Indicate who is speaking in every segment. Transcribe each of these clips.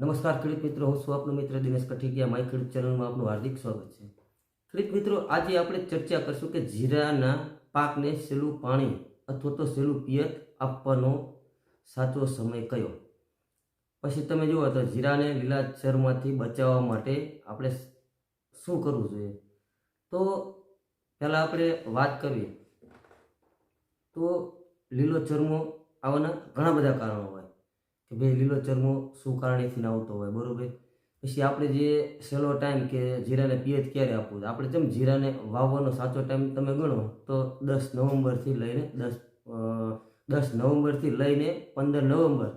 Speaker 1: નમસ્કાર ખેડૂત મિત્રો, હું છું આપનો મિત્ર દિનેશ કઠિકિયા. માય ખેડૂત ચેનલમાં આપનું હાર્દિક સ્વાગત છે. ખેડૂત મિત્રો, આજે આપણે ચર્ચા કરશું કે જીરાના પાકને સહેલું પાણી અથવા તો સહેલું પિયત આપવાનો સાચો સમય કયો? પછી તમે જુઓ તો જીરાને લીલાચરમાંથી બચાવવા માટે આપણે શું કરવું જોઈએ? તો પહેલાં આપણે વાત કરીએ. તો લીલો ચરમો આવવાના ઘણા બધા કારણો હોય કે ભાઈ લીલો ચરમો શું કારણેથી આવતો હોય, બરાબર? પછી આપણે જે સહેલો ટાઈમ કે જીરાને પિયત ક્યારે આપવું? આપણે જેમ જીરાને વાવવાનો સાચો ટાઈમ તમે ગણો, તો દસ નવેમ્બરથી લઈને દસ દસ નવેમ્બરથી લઈને પંદર નવેમ્બર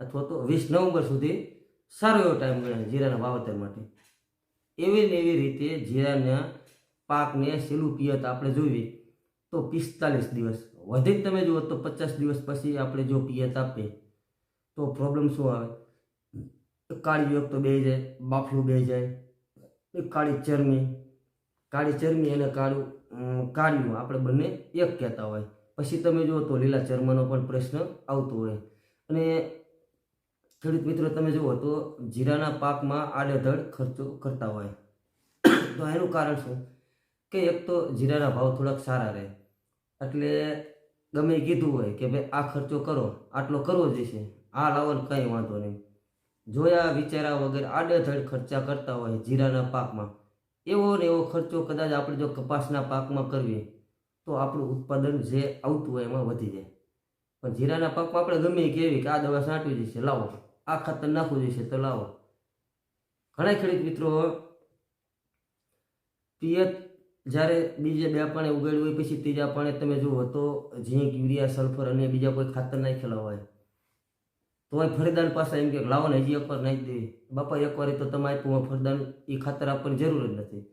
Speaker 1: અથવા તો વીસ નવેમ્બર સુધી સારો એવો ટાઈમ ગણાય જીરાના વાવતર માટે. એવી ને એવી રીતે જીરાના પાકને સહેલું પિયત આપણે જોઈએ તો પિસ્તાલીસ દિવસ. વધે તમે જુઓ તો પચાસ દિવસ પછી આપણે જો પિયત આપીએ તો પ્રોબ્લેમ શું આવે? કાળી યોગ તો બે જાય બાફલું બે જાય એક કાળી ચરમી કાળી ચરમી અને કાળું કાળિયું, આપણે બંને એક કહેતા હોય. પછી તમે જુઓ તો લીલા ચર્મનો પણ પ્રશ્ન આવતો હોય. અને ખેડૂત મિત્રો, તમે જુઓ તો જીરાના પાકમાં આડેધડ ખર્ચો કરતા હોય. તો એનું કારણ શું? કે એક તો જીરાના ભાવ થોડાક સારા રહે. એટલે ગમે કીધું હોય કે, ભાઈ, આ ખર્ચો કરો, આટલો કરવો જ આ લાવો ને કંઈ વાંધો નહીં. જોયા વિચાર્યા વગર આડેધડ ખર્ચા કરતા હોય જીરાના પાકમાં. એવો ને એવો ખર્ચો કદાચ આપણે જો કપાસના પાકમાં કરવીએ તો આપણું ઉત્પાદન જે આવતું હોય એમાં વધી જાય. પણ જીરાના પાકમાં આપણે ગમે કેવી કે આ દવા છાંટવી જશે, લાવો. આ ખાતર નાખવું જશે તો લાવો. ઘણા ખેડૂત મિત્રો પિયત જ્યારે બીજે બે પાણે ઉગાડ્યું હોય, પછી ત્રીજા પાણે તમે જુઓ તો ઝીંક, યુરિયા, સલ્ફર અને બીજા કોઈ ખાતર નાખેલા હોય. તો એ ફરીદાન પાસે એમ કે લાવો ને હજી એકવાર નાખી દેવી બાપા એકવાર તો તમે આપ્યું ફરદાન એ ખાતર આપવાની જરૂર જ નથી.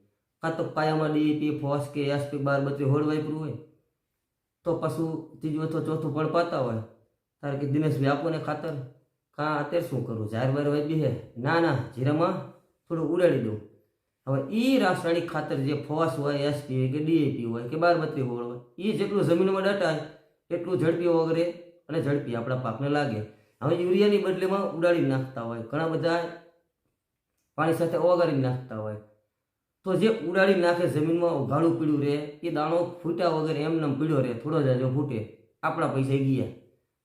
Speaker 1: કાં તો પાયામાં ડીએપી ફોસ કે એસપી બાર બત્રી હોળ વાપરું હોય, તો પાછું ત્રીજું અથવા ચોથું પણ પાતા હોય. તારે કે દિનેશભાઈ આપો ને ખાતર. કાં અત્યારે શું કરું? જાહેર બાર વાપી હે ના ના, જીરામાં થોડું ઉડાડી દઉં. હવે એ રાસાયણિક ખાતર જે ફોસ હોય એસપી હોય, કે ડીએપી હોય, કે બાર બત્રી હોળ હોય એ જેટલું જમીનમાં ડટાય, એટલું ઝડપી વગરે અને ઝડપી આપણા પાકને લાગે. હવે યુરિયાની બદલેમાં ઉડાડી નાખતા હોય. ઘણા બધા પાણી સાથે ઓગાળી નાખતા હોય. તો જે ઉડાડી નાખે જમીનમાં ઉઘાડું પીળું રહે, એ દાણો ફૂટ્યા વગર એમને પીળો રહે, થોડો જાજો ફૂટે. આપણા પૈસા ગયા.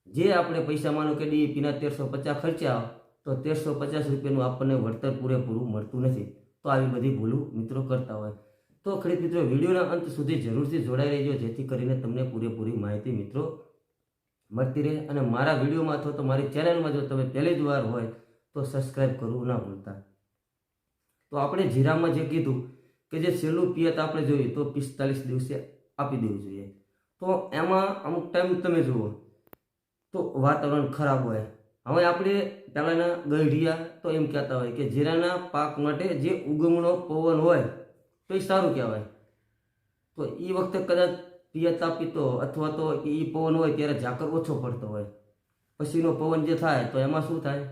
Speaker 1: જે આપણે પૈસા માનો કે ડીએપીના તેરસો પચાસ ખર્ચ્યા તો તેરસો પચાસ રૂપિયાનું આપણને વળતર પૂરેપૂરું મળતું નથી. તો આવી બધી ભૂલું મિત્રો કરતા હોય. તો ખરીદ મિત્રો, વિડીયોના અંત સુધી જરૂરથી જોડાઈ રહેજો, જેથી કરીને તમને પૂરેપૂરી માહિતી મિત્રો મળતી રહે અને મારા વિડીયોમાં અથવા તો મારી ચેનલમાં જો તમે પહેલી જ વાર હોય તો સબસ્ક્રાઈબ કરવું ના ભૂલતા. તો આપણે જીરામાં જે કીધું કે જે છેલ્લું પિયત આપણે જોઈએ તો પિસ્તાલીસ દિવસે આપી દેવું જોઈએ. તો એમાં અમુક ટાઈમ તમે જુઓ તો વાતાવરણ ખરાબ હોય. હવે આપણે પહેલાંના ગઢિયા તો એમ કહેતા હોય કે જીરાના પાક માટે જે ઉગમણો પવન હોય તો એ સારું કહેવાય. તો એ વખતે કદાચ પિયત આપીતો અથવા તો એ પવન હોય ત્યારે ઝાકર ઓછો પડતો હોય. પછીનો પવન જે થાય તો એમાં શું થાય?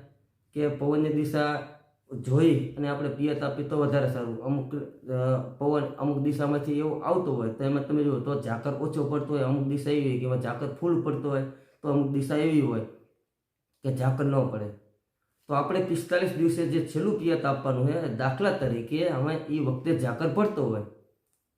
Speaker 1: કે પવનની દિશા જોઈ અને આપણે પિયત આપી વધારે સારું. અમુક પવન અમુક દિશામાંથી એવો આવતો હોય તો એમાં તમે જુઓ તો ઝાકર ઓછો પડતો હોય, અમુક દિશા એવી હોય કે ઝાકર ફૂલ પડતો હોય તો અમુક દિશા એવી હોય કે ઝાકર ન પડે. તો આપણે પિસ્તાલીસ દિવસે જે છેલ્લું પિયત આપવાનું છે, દાખલા તરીકે હવે એ વખતે ઝાકર પડતો હોય.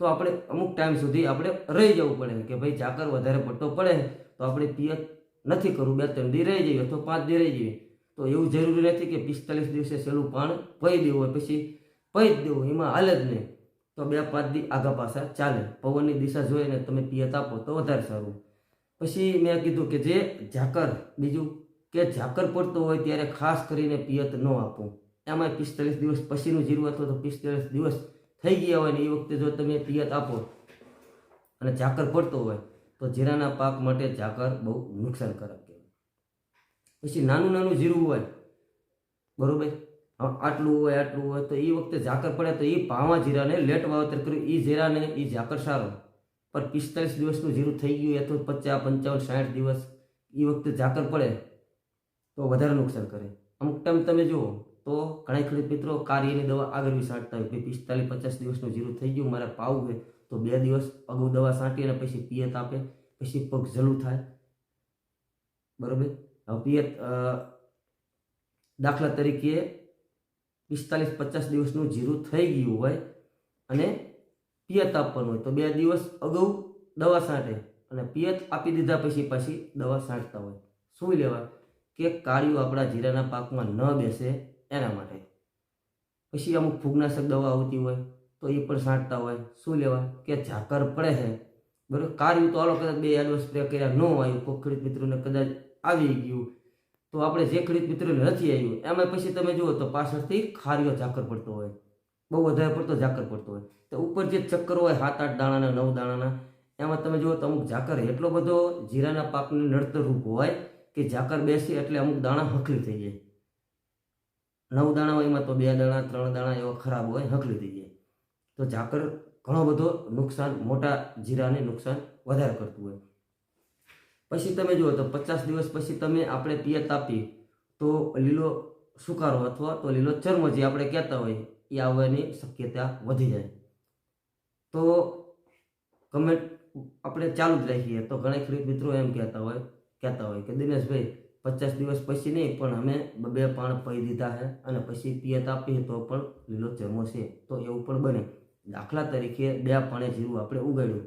Speaker 1: તો આપણે અમુક ટાઈમ સુધી આપણે રહી જવું પડે કે ભાઈ ઝાકર વધારે પડતો પડે તો આપણે પિયત નથી કરવું. બે ત્રણ દી રહી જઈએ અથવા પાંચ દી રહી જઈએ. તો એવું જરૂરી નથી કે પિસ્તાલીસ દિવસે સહેલું પાણ પહી દેવું હોય. પછી પહી જ દેવું. એમાં હાલ જ નહીં. તો બે પાંચ દી આગા પાછા ચાલે. પવનની દિશા જોઈને તમે પિયત આપો તો વધારે સારું. પછી મેં કીધું કે જે ઝાકર, બીજું કે ઝાકર પડતો હોય ત્યારે ખાસ કરીને પિયત ન આપો. એમાં પિસ્તાલીસ દિવસ પછીનું જીરું અથવા તો પિસ્તાલીસ દિવસ થઈ ગયા હોય ને એ વખતે જો તમે પિયત આપો અને ઝાકર પડતો હોય, તો જીરાના પાક માટે ઝાકર બહુ નુકસાનકારક કહેવાય. પછી નાનું નાનું જીરું હોય, બરોબર? આટલું હોય આટલું હોય, તો એ વખતે ઝાકર પડે તો એ પાવા જીરાને લેટ વાવેતર કર્યું. એ જીરાને એ ઝાકર સારો. પણ પિસ્તાલીસ દિવસનું જીરું થઈ ગયું અથવા પચાસ, પંચાવન, સાઠ દિવસ એ વખતે ઝાકર પડે, તો વધારે નુકસાન કરે. અમુક ટાઈમ તમે જુઓ તો ઘણા ખેડૂત મિત્રો કાર્યની દવા આગળ બી છાંટતા હોય પિસ્તાલીસ પચાસ દિવસનું જીરું થઈ ગયું, મારે પાવું છે તો બે દિવસ અગાઉ દવા છાંટી અને પછી પિયત આપે, પછી પગ જલું થાય. બરોબર? હવે પિયત દાખલા તરીકે પિસ્તાલીસ પચાસ દિવસનું જીરું થઈ ગયું હોય અને પિયત આપવાનું હોય, તો બે દિવસ અગાઉ દવા છાંટે અને પિયત આપી દીધા પછી પાછી દવા છાંટતા હોય. શું લેવા? કે કાળિયું આપણા જીરાના પાકમાં ન બેસે એના માટે. પછી અમુક ફૂગનાશક દવા આવતી હોય, તો એ પણ છાંટતા હોય. શું લેવા? કે ઝાકર પડે છે. બરાબર? કાર્યું તો આલો કદાચ બે એડો સ્પ્રે કર્યા ન આવ્યું કોઈ ખેડૂત મિત્રોને કદાચ આવી ગયું. તો આપણે જે ખેડૂત મિત્રોને નથી આવ્યું એમાં પછી તમે જુઓ તો પાછળથી ખારીઓ ઝાકર પડતો હોય. બહુ વધારે પડતો ઝાકર પડતો હોય. તો ઉપર જે ચક્કર હોય સાત આઠ દાણાના, નવ દાણાના, એમાં તમે જુઓ તો અમુક ઝાકર એટલો બધો જીરાના પાકને નડતર રૂપ હોય કે ઝાકર બેસી એટલે અમુક દાણા હકલી થઈ જાય. નવ દાણા હોય એમાં તો બે દાણા, ત્રણ દાણા એવા ખરાબ હોય, હકલી થઈ જાય. તો ઝાકર ઘણો બધો નુકસાન, મોટા જીરાને નુકસાન વધારે કરતું હોય. પછી તમે જુઓ તો પચાસ દિવસ પછી તમે આપણે પિયત આપી તો લીલો સુકારો અથવા તો લીલો ચર્મ જે આપણે કહેતા હોય, એ આવવાની શક્યતા વધી જાય. તો કમેન્ટ આપણે ચાલુ જ રાખીએ. તો ઘણા ખેડૂત મિત્રો એમ કહેતા હોય કહેતા હોય કે, દિનેશભાઈ પચાસ દિવસ પછી નહીં, પણ અમે બે પાણ પી દીધા છે અને પછી પિયત આપીએ તો પણ લીલો ચરમો છે. તો એવું પણ બને. દાખલા તરીકે બે પાણે જીરું આપણે ઉગાડ્યું.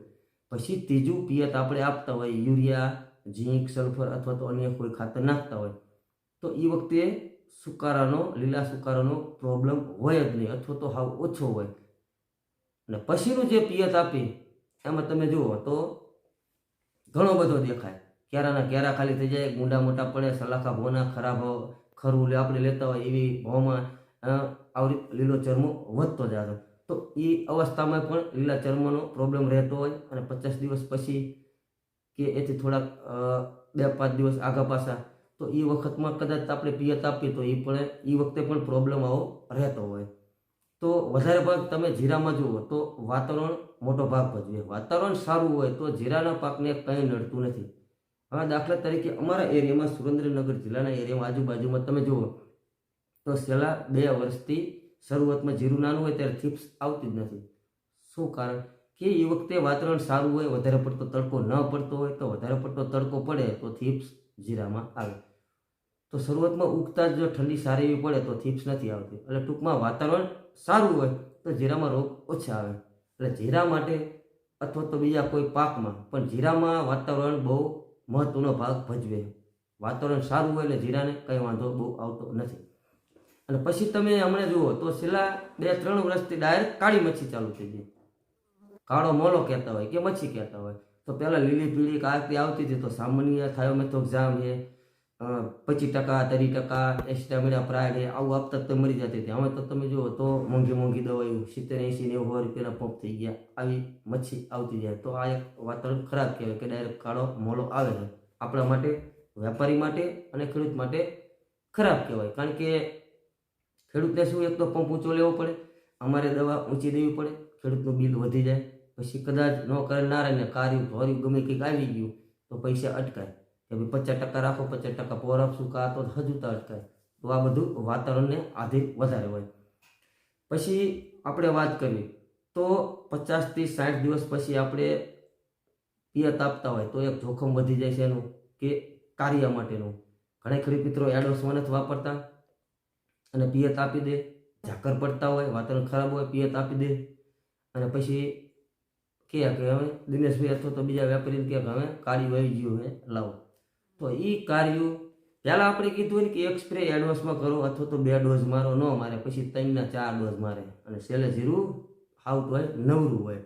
Speaker 1: પછી ત્રીજું પિયત આપણે આપતા હોય, યુરિયા, ઝીંક, સલ્ફર અથવા તો અન્ય કોઈ ખાતર નાખતા હોય. તો એ વખતે સુકારાનો, લીલા સુકારાનો પ્રોબ્લેમ હોય જ નહીં, અથવા તો હાવ ઓછો હોય. અને પછીનું જે પિયત આપી એમાં તમે જુઓ તો ઘણો બધો દેખાય. કેરાના કેરા ખાલી થઈ જાય, ગુંડા મોટા પડે, સલાખા ભોના, ખરાબ ખરું આપણે લેતા હોય એવી ભાવમાં આવરી લીલો ચરમો વધતો જાય તો એ અવસ્થામાં પણ લીલા ચર્મનો પ્રોબ્લેમ રહેતો હોય અને પચાસ દિવસ પછી કે એથી થોડાક બે પાંચ દિવસ આગા પાછા, તો એ વખતમાં કદાચ આપણે પિયત આપીએ તો એ પણ એ વખતે પણ પ્રોબ્લેમ આવો રહેતો હોય. તો વધારે ભાગ તમે જીરામાં જુઓ તો વાતાવરણ મોટો ભાગ ભજવે. વાતાવરણ સારું હોય તો જીરાના પાકને કંઈ નડતું નથી. હવે દાખલા તરીકે અમારા એરિયામાં સુરેન્દ્રનગર જિલ્લાના એરિયામાં આજુબાજુમાં તમે જુઓ, તો છેલ્લા બે વર્ષથી શરૂઆતમાં જીરું નાનું હોય ત્યારે થીપ્સ આવતી જ નથી. શું કારણ? કે એ વખતે વાતાવરણ સારું હોય, વધારે પડતો તડકો ન પડતો હોય, તો વધારે પડતો તડકો પડે તો થીપ્સ જીરામાં આવે. તો શરૂઆતમાં ઉગતા જ જો ઠંડી સારી એવી પડે તો થીપ્સ નથી આવતી. એટલે ટૂંકમાં વાતાવરણ સારું હોય તો જીરામાં રોગ ઓછા આવે. એટલે જીરા માટે અથવા તો બીજા કોઈ પાકમાં, પણ જીરામાં વાતાવરણ બહુ મહત્વનો ભાગ ભજવે. વાતાવરણ સારું હોય એટલે જીરાને કંઈ વાંધો બહુ આવતો નથી. અને પછી તમે હમણાં જુઓ તો છેલ્લા બે ત્રણ વર્ષથી ડાયરેક્ટ કાળી મચ્છી ચાલુ થઈ ગઈ. કાળો મોલો કહેતા હોય કે મચ્છી કહેતા હોય. તો પહેલાં લીલી પીળી કાળતી આવતી હતી તો સામાન્ય થાયોમેથોક્ઝામ છે પચીસ ટકા, ત્રીસ ટકા એસ્ટામિના પ્રાય આવું આપતા તો મરી જતી હતી હવે તો તમે જુઓ તો મોંઘી મોંઘી દવાઓ સિત્તેર એંસી નેવું સો રૂપિયાના પંપ થઈ ગયા. આવી મચ્છી આવતી જાય. તો આ એક વાતાવરણ ખરાબ કહેવાય કે ડાયરેક્ટ કાળો મોલો આવે છે. આપણા માટે, વેપારી માટે અને ખેડૂત માટે ખરાબ કહેવાય. કારણ કે ખેડૂતને શું એક તો પંપ ઊંચો લેવો પડે, અમારે દવા ઊંચી દેવી પડે, ખેડૂતનું બિલ વધી જાય. પછી કદાચ ન કરે નારાયણને કાર્યું ધોર્યું ગમે કંઈક આવી ગયું, તો પૈસા અટકાય. કે ભાઈ પચાસ ટકા રાખો, પચાસ ટકા પોર આપશું, કાં તો હજુતા અટકાય તો આ બધું વાતાવરણને આધીન વધારે હોય. પછી આપણે વાત કરીએ, તો પચાસથી સાઠ દિવસ પછી આપણે પિયત આપતા હોય, તો એક જોખમ વધી જાય છે એનું, કે કાર્ય માટેનું. ઘણા ખરી મિત્રો એડોસમાં નથી વાપરતા અને પિયત આપી દે, ઝાકર પડતા હોય, વાતાવરણ ખરાબ હોય, પિયત આપી દે. અને પછી કહે કે હવે દિનેશભાઈ અથવા તો બીજા વેપારીને કહે કે હવે કાળી વહી ગયું હે, લાવો. તો એ કાર્યો. પહેલાં આપણે કીધું ને કે એક સ્પ્રે એડવાન્સમાં કરો અથવા તો બે ડોઝ મારો ન મારે, પછી ત્રણના ચાર ડોઝ મારે. અને છેલ્લે જીરું, હાઉટ હોય, નવરું હોય.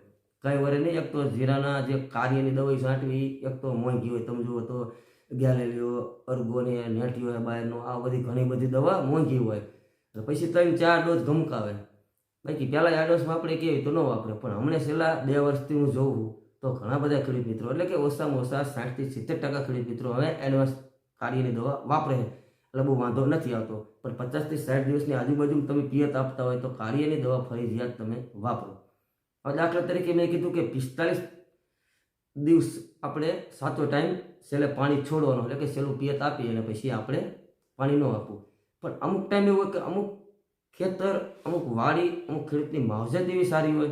Speaker 1: કાંઈ વરે નહીં, એક તો જીરાના જે કાર્યની દવાઈ છાંટવી, એક તો મોંઘી હોય. તમે જુઓ તો ગેલેલીઓ, અર્ગોને નેટીઓ બહારનો, આ બધી ઘણી બધી દવા મોંઘી હોય. અને પછી ત્રણ ચાર ડોઝ ગમકાવે બાકી પહેલાં એડવાન્સમાં આપણે કહેવાય તો ન વાપરે, પણ હમણાં છેલ્લા બે વર્ષથી હું જોઉં તો ઘણા બધા ખેડૂત મિત્રો, એટલે કે ઓછામાં ઓછા સાઠથી સિત્તેર ટકા ખેડૂત મિત્રો હવે એડવાન્સ કાર્યની દવા વાપરે એટલે બહુ વાંધો નથી આવતો. પણ પચાસથી સાઠ દિવસની આજુબાજુ તમે પિયત આપતા હોય તો કાર્યની દવા ફરજિયાત તમે વાપરો. હવે દાખલા તરીકે મેં કીધું કે પિસ્તાલીસ દિવસ આપણે સાચો ટાઈમ છેલ્લે પાણી છોડવાનો, એટલે કે છેલ્લું પિયત આપીએ અને પછી આપણે પાણી ન આપવું. પણ અમુક ટાઈમ એવું હોય કે અમુક ખેતર, અમુક વાડી, અમુક ખેડૂતની માવજત એવી સારી હોય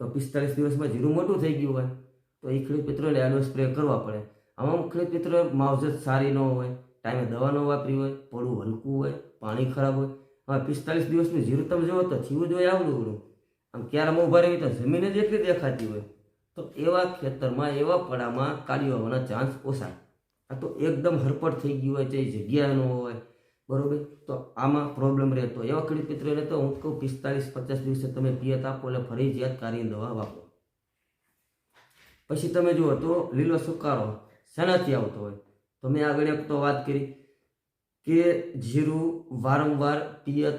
Speaker 1: તો પિસ્તાલીસ દિવસમાં જીરું મોટું થઈ ગયું હોય, તો એ ખેડૂત મિત્રોને એડો સ્પ્રે કરવા પડે. આમાં ખેડૂત મિત્રો માવજત સારી ન હોય, ટાઈમે દવા ન વાપરી હોય, પોળું હલકું હોય, પાણી ખરાબ હોય હવે પિસ્તાલીસ દિવસનું જીરું તમે જોવો તો જીવું જોઈએ આવડું આવડું. આમ ક્યારામાં ઊભા રહી તો જમીન જ એટલી દેખાતી હોય. તો એવા ખેતરમાં, એવા પડામાં કાઢી આવવાના ચાન્સ ઓછા. આ તો એકદમ હરપટ થઈ ગયું હોય છે જગ્યા ન હોય બરોબર? તો આમાં પ્રોબ્લેમ રહેતો. એવા ખેડૂત મિત્રોને તો હું કહું પિસ્તાલીસ પચાસ દિવસે તમે પિયત આપો એટલે ફરજિયાત કાર્ય દવા વાપરો. પછી તમે જુઓ તો લીલો સુકારો શેનાથી આવતો હોય? તો મેં આગળ એક તો વાત કરી કે જીરું વારંવાર પિયત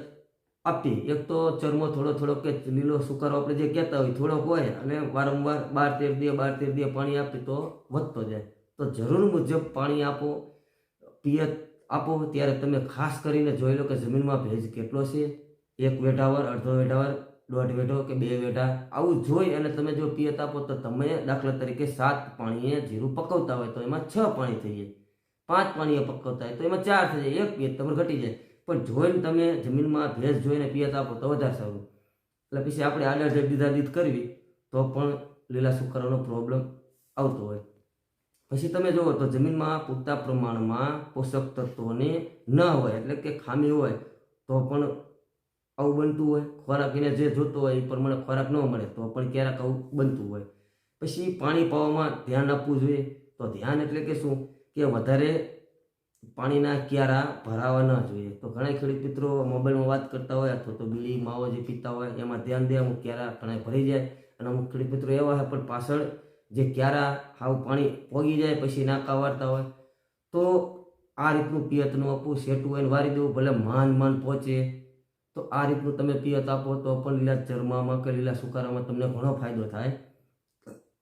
Speaker 1: આપી એક તો ચરમો થોડો થોડો કે લીલો સુકારો આપણે જે કહેતા હોય થોડોક હોય અને વારંવાર બાર તેર દે બાર તેર દે પાણી આપી તો વધતો જાય. તો જરૂર મુજબ પાણી આપો, પિયત આપો, ત્યારે તમે ખાસ કરીને જોઈ લો કે જમીનમાં ભેજ કેટલો છે. એક વેઢાવર, અડધો વેઢાવર, દોઢ વેઢો કે બે વેઢા. આવું જોઈ અને તમે જો પિયત આપો તો તમે દાખલા તરીકે સાત પાણીએ જીરું પકવતા હોય તો એમાં છ પાણી થઈ જાય. પાંચ પાણીએ પકવતા હોય તો એમાં ચાર થઈ જાય. એક પિયત તમારે ઘટી જાય. પણ જોઈને તમે જમીનમાં ભેજ જોઈને પિયત આપો તો વધારે સારું. એટલે પછી આપણે આડા દીધા દીધ કરવી તો પણ લીલા સુકારાનો પ્રોબ્લેમ આવતો હોય. પછી તમે જુઓ તો જમીનમાં પૂરતા પ્રમાણમાં પોષક તત્વોને ન હોય, એટલે કે ખામી હોય, તો પણ આવું બનતું હોય. ખોરાક એને જે જોતો હોય એ પ્રમાણે ખોરાક ન મળે, તો પણ ક્યારેક આવું બનતું હોય. પછી પાણી પાવામાં ધ્યાન આપવું જોઈએ. તો ધ્યાન એટલે કે શું? કે વધારે પાણીના ક્યારા ભરાવા ન જોઈએ. તો ઘણા ખેડૂત મિત્રો મોબાઈલમાં વાત કરતા હોય અથવા તો બીડી, માવો જે પીતા હોય, એમાં ધ્યાન દે અમુક ક્યારા ઘણા ભરી જાય. અને અમુક ખેડૂત મિત્રો એવા હોય પણ પાછળ જે ક્યારા હાવ પાણી પોગી જાય પછી નાકા વાળતા હોય, તો આ રીતનું પિયતનું આપવું સેટું હોય વારી દેવું, ભલે માન માન પહોંચે. તો આ રીતનું તમે પિયત આપો તો પણ લીલા ચરમામાં કે લીલા સુકારામાં તમને ઘણો ફાયદો થાય.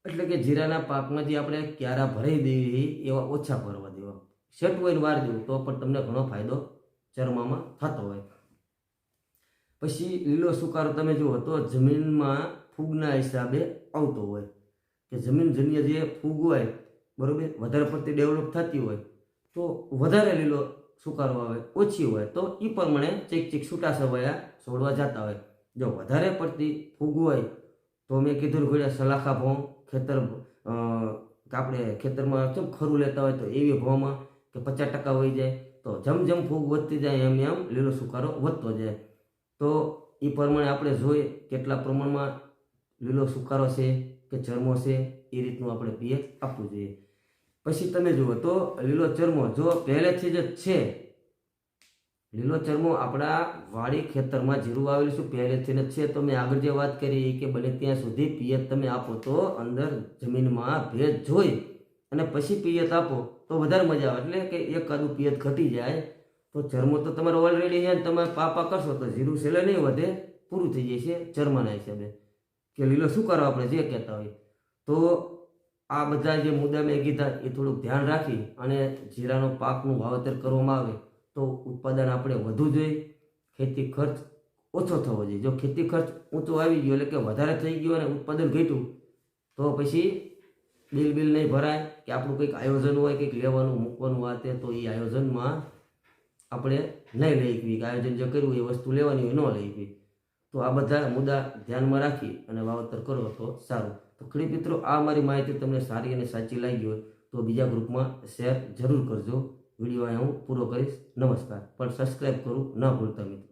Speaker 1: એટલે કે જીરાના પાકમાં જે આપણે ક્યારા ભરાઈ દેવી એવા ઓછા ભરવા દેવા. સેટું હોય વારી દેવું તો પણ તમને ઘણો ફાયદો ચરમામાં થતો હોય. પછી લીલો સુકારો તમે જુઓ તો જમીનમાં ફૂગના હિસાબે આવતો હોય. કે જમીનજન્ય જે ફૂગ હોય, બરોબર, વધારે પડતી ડેવલપ થતી હોય, તો વધારે લીલો સુકારો આવે, ઓછી હોય, તો એ પ્રમાણે ચીક ચીક છૂટા સવાયા છોડવા જતા હોય. જો વધારે પડતી ફૂગ હોય, તો મેં કીધું ઘોડ્યા સલાખા ભોં ખેતર આપણે ખેતરમાં કેમ ખરું લેતા હોય, તો એવી ભોમાં કે પચાસ ટકા વહી જાય, તો જેમ જેમ ફૂગ વધતી જાય, એમ એમ લીલો સુકારો વધતો જાય. તો એ પ્રમાણે આપણે જોઈએ કેટલા પ્રમાણમાં લીલો સુકારો છે કે ચરમો છે, એ રીતનું આપણે પીએચ આપવું જોઈએ. પછી તમે જુઓ તો લીલો ચરમો જો પહેલેથી જ છે, લીલો ચરમો આપણા વાડી ખેતરમાં જીરું વાવેલું છે, પહેલેથી જ છે. તો મેં આગળ જે વાત કરી કે બને ત્યાં સુધી પિયત તમે આપો તો અંદર જમીનમાં ભેજ જોઈ અને પછી પિયત આપો તો વધારે મજા આવે. એટલે કે એક આદું પિયત ઘટી જાય તો ચરમો તો તમારે ઓલરેડી છે તમે પાપા કરશો તો જીરું છેલ્લે નહીં વધે, પૂરું થઈ જાય છે ચરમાના હિસાબે. કે લીલો શું કરો આપણે જે કહેતા હોય. તો આ બધા જે મુદ્દા મેં કીધા એ થોડુંક ધ્યાન રાખી અને જીરાનો પાકનું વાવેતર કરવામાં આવે તો ઉત્પાદન આપણે વધુ જોઈએ. ખેતી ખર્ચ ઓછો થવો જોઈએ. જો ખેતી ખર્ચ ઊંચો આવી ગયો એટલે કે વધારે થઈ ગયો અને ઉત્પાદન ઘટ્યું, તો પછી બિલ બિલ નહીં ભરાય કે આપણું કંઈક આયોજન હોય, કંઈક લેવાનું, મૂકવાનું આ તે એ આયોજનમાં આપણે નહીં લઈ શકીએ. આયોજન જે કર્યું એ વસ્તુ લેવાની હોય ન લઈ શકીએ. તો આ બધા મુદ્દા ધ્યાનમાં રાખી અને વાવતર કરો તો સારું. તો ખેડૂત મિત્રો, આ મારી માહિતી તમને સારી અને સાચી લાગી હોય તો બીજા ગ્રુપમાં શેર જરૂર કરજો. વીડિયો અહીંયા હું પૂરો કરીશ. નમસ્કાર. પણ સબસ્ક્રાઈબ કરવું ન ભૂલતા મિત્રો.